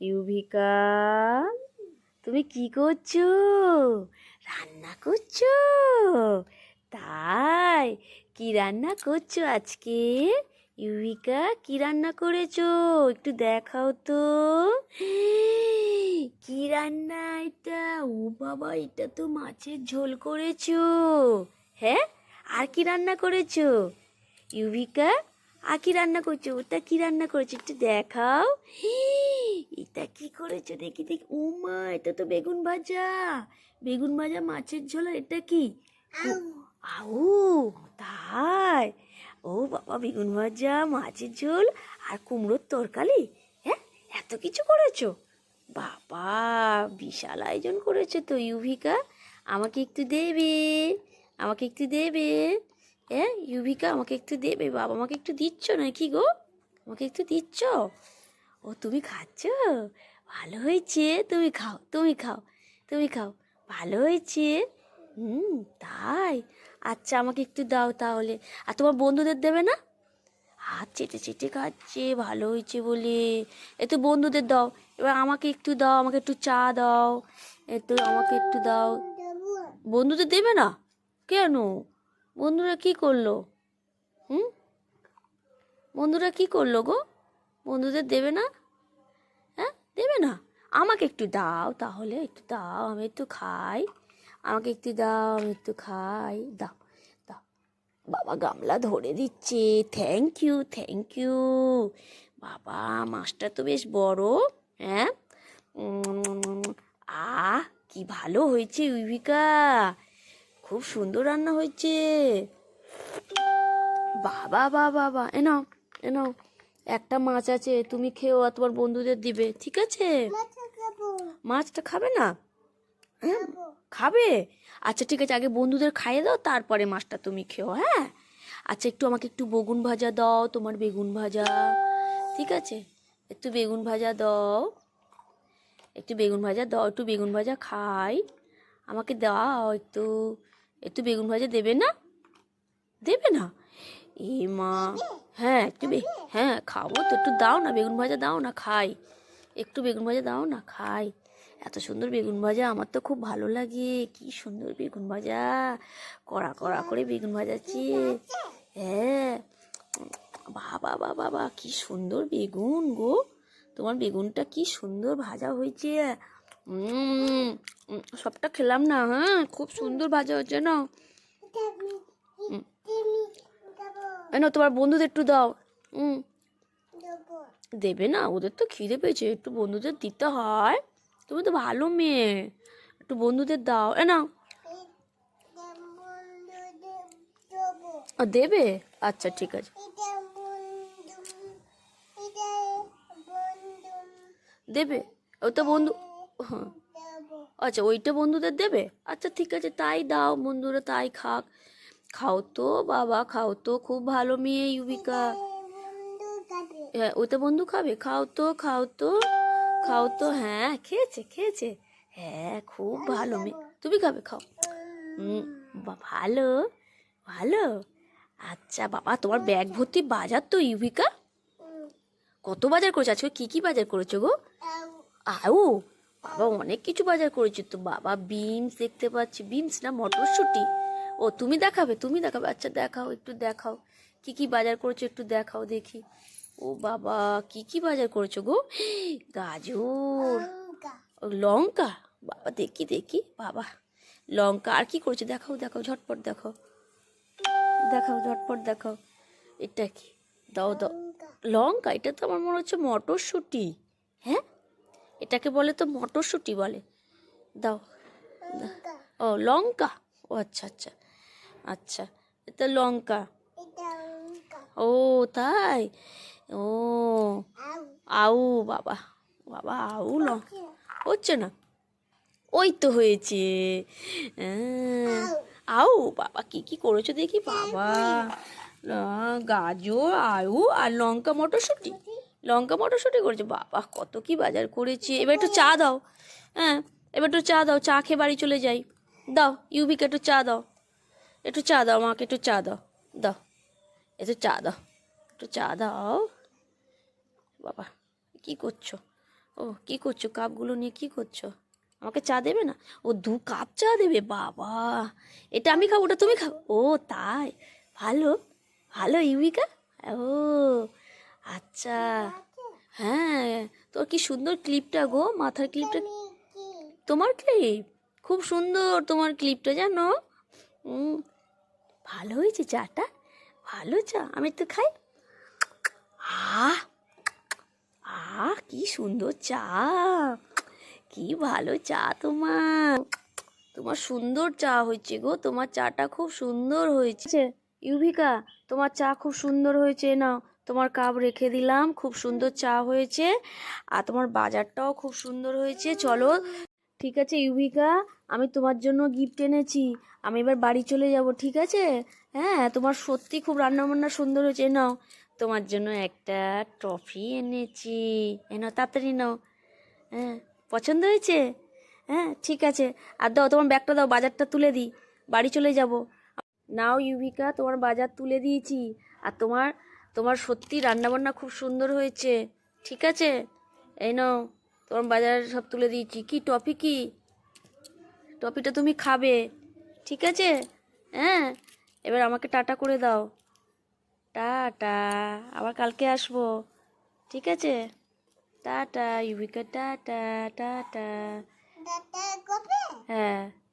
ইউভিকা, তুমি কি করছ? রান্না করছ? তাই, কি রান্না করছ আজকে? ইউভিকা, কি রান্না করেছ? একটু দেখাও তো। কি রান্না এটা? ও বাবা, এটা তো মাছের ঝোল করেছ। হ্যাঁ আর কি রান্না করেছ? ইউভিকা, আর কি রান্না করছ? ওটা কি রান্না করেছ? একটু দেখাও। এটা কি করেছ? দেখি দেখি। ও মা এটা তো বেগুন ভাজা। বেগুন ভাজা মাছের ঝোল এটা কি? আউ তাই। ও বাবা বেগুন ভাজা মাছের ঝোল আর কুমড়োর তরকারি? হ্যাঁ এত কিছু করেছ? বাবা বিশাল আয়োজন করেছ তো ইউভিকা। আমাকে একটু দেবে আমাকে একটু দেবে। হ্যাঁ ইউভিকা আমাকে একটু দেবে বাবা আমাকে একটু দিচ্ছ নাকি গো? আমাকে একটু দিচ্ছ? ও তুমি খাচ্ছ? ভালো হয়েছে। তুমি খাও তুমি খাও তুমি খাও। ভালো হয়েছে? হুম, তাই। আচ্ছা আমাকে একটু দাও তাহলে। আর তোমার বন্ধুদের দেবে না? হাত চেটে চেটে খাচ্ছে, ভালো হয়েছে বলে। এ তো বন্ধুদের দাও। এবার আমাকে একটু দাও, আমাকে একটু চা দাও। এ তো আমাকে একটু দাও। বন্ধুদের দেবে না? কেন? বন্ধুরা কি করল? হুম? বন্ধুরা কি করল গো? বন্ধুদের দেবে না? হ্যাঁ? দেবে না? আমাকে একটু দাও তাহলে, একটু দাও, আমি একটু খাই। আমাকে একটু দাও, আমি একটু খাই। দাও দাও। বাবা গামলা ধরে দিচ্ছে। থ্যাংক ইউ থ্যাংক ইউ বাবা, মাছটা তো বেশ বড় হ্যাঁ? আহ কি ভালো হয়েছে উইভিকা খুব সুন্দর রান্না হয়েছে। বাবা বাবা বাবা। এ নাও এ নাও। একটা মাছ আছে তুমি খেও আর তোমার বন্ধুদের দিবে ঠিক আছে? মাছটা খাবে। না? হ্যাঁ খাবে। আচ্ছা ঠিক আছে আগে বন্ধুদের খাইয়ে দাও তারপরে মাছটা তুমি খেও হ্যাঁ? আচ্ছা একটু আমাকে একটু বেগুন ভাজা দাও তোমার বেগুন ভাজা ঠিক আছে? একটু বেগুন ভাজা দাও একটু বেগুন ভাজা দাও একটু বেগুন ভাজা খাই। আমাকে দাও একটু একটু বেগুন ভাজা দেবে না? দেবে না? এ মা হ্যাঁ একটু হ্যাঁ খাব তো, একটু দাও না, বেগুন ভাজা দাও না, খাই। একটু বেগুন ভাজা দাও না, খাই। এত সুন্দর বেগুন ভাজা, আমার তো খুব ভালো লাগে। কি সুন্দর বেগুন ভাজা। কড়া কড়া করে বেগুন ভাজাচ্ছি। হ্যাঁ। বাবা বাবা বাবা, কি সুন্দর বেগুন গো। তোমার বেগুনটা কি সুন্দর ভাজা হয়েছে। সবটা খেলাম না হ্যাঁ? খুব সুন্দর ভাজা হয়েছে, না? নাও তোমার বন্ধুদের একটু দাও। হুম দেবে। না ওদের তো খিদে পেয়েছে একটু বন্ধুদের দিতে হয়। তুমি তো ভালো মেয়ে একটু বন্ধুদের দাও। এ নাও। দেবে। আচ্ছা ঠিক আছে। দেবে? ও তো বন্ধু হ্যাঁ। আচ্ছা ওইটা বন্ধুদের দেবে? আচ্ছা ঠিক আছে তাই দাও বন্ধুরা তাই খাক। খাও তো, বাবা, খাও তো, খুব ভালো মেয়ে, ইউবিকা। হ্যাঁ ওইটা বন্ধু খাবে? খাও তো খাও তো খাও তো হ্যাঁ খেয়েছে খেয়েছে। হ্যাঁ খুব ভালো মেয়ে। তুমি খাবে? খাও। ভালো ভালো। আচ্ছা বাবা, তোমার ব্যাগ ভর্তি বাজার তো, ইউবিকা? কত বাজার করেছ? আজকে কি কি বাজার করেছ গো? আউ, বাবা, অনেক কিছু বাজার করেছ তো, বাবা, বিনস দেখতে পাচ্ছি। বিনস না, মটরশুঁটি? ও তুমি দেখাবে তুমি দেখাবে। আচ্ছা দেখাও একটু দেখাও। কি কি বাজার করেছ একটু দেখাও দেখি। ও বাবা কি কি বাজার করেছ গো? গাজর ও লঙ্কা? বাবা দেখি দেখি। বাবা লঙ্কা আর কি করেছ? দেখাও দেখাও ঝটপট দেখাও। দেখাও ঝটপট দেখাও। এটা কি? দাও দাও। লঙ্কা। এটা তো আমার মনে হচ্ছে মটরশুঁটি। হ্যাঁ? এটাকে বলে তো মটরশুঁটি বলে। দাও। ও লঙ্কা? ও আচ্ছা আচ্ছা। আচ্ছা এটা লঙ্কা। ও তাই? ও আউ বাবা বাবা আউ লঙ্কা হচ্ছে না। ওই তো হয়েছে। আউ বাবা কি কি করেছ দেখি? বাবা গাজর আউ আর লঙ্কা মটরশুঁটি। লঙ্কা মটরশুঁটি করেছে। বাবা কত কি বাজার করেছে। এবার একটু চা দাও। হ্যাঁ এবার একটু চা দাও। চা খেয়ে বাড়ি চলে যাই। দাও ইউবিকে একটু চা দাও। একটু চা দাও মাকে একটু চা দাও। দাও। একটু চা দাও। একটু চা দাও। বাবা কি করছ? ও কি করছ? কাপগুলো নিয়ে কি করছ? আমাকে চা দেবে না? ও দু কাপ চা দেবে? বাবা এটা আমি খাব ওটা তুমি খাব? ও তাই? ভালো? ভালো ইউবিকা ও আচ্ছা। হ্যাঁ তোর কি সুন্দর ক্লিপটা গো মাথার ক্লিপটা? তোমার ক্লিপ? খুব সুন্দর তোমার ক্লিপটা জানো? ভালো হয়েছে চাটা? ভালো চা, আমি তো খাই। আহ! আহ! কি সুন্দর চা। কি ভালো চা তোমার। তোমার সুন্দর চা হয়েছে গো, তোমার চাটা খুব সুন্দর হয়েছে। ইউভিকা, তোমার চা খুব সুন্দর হয়েছে নাও তোমার কাপ রেখে দিলাম, খুব সুন্দর চা হয়েছে। আর তোমার বাজারটাও খুব সুন্দর হয়েছে, চলো। ঠিক আছে, ইউভিকা? আমি তোমার জন্য গিফট এনেছি। আমি এবার বাড়ি চলে যাব, ঠিক আছে? হ্যাঁ তোমার সত্যি খুব রান্না বান্না সুন্দর হয়েছে। নাও, তোমার জন্য একটা ট্রফি এনেছি। এ নাও, তাড়াতাড়ি নাও। হ্যাঁ পছন্দ হয়েছে? হ্যাঁ ঠিক আছে। আর দাও, তোমার ব্যাগটা দাও, বাজারটা তুলে দিই। বাড়ি চলে যাব। নাও, ইউভিকা, তোমার বাজার তুলে দিয়েছি। আর তোমার তোমার সত্যি রান্নাবান্না খুব সুন্দর হয়েছে। ঠিক আছে? এই নাও। তোমার বাজার সব তুলে দিয়েছি। কি টপি কি? টপিটা তুমি খাবে ঠিক আছে? হ্যাঁ? এবার আমাকে টাটা করে দাও। টাটা আবার কালকে আসব ঠিক আছে? Tata Yuvika tata tata. হ্যাঁ।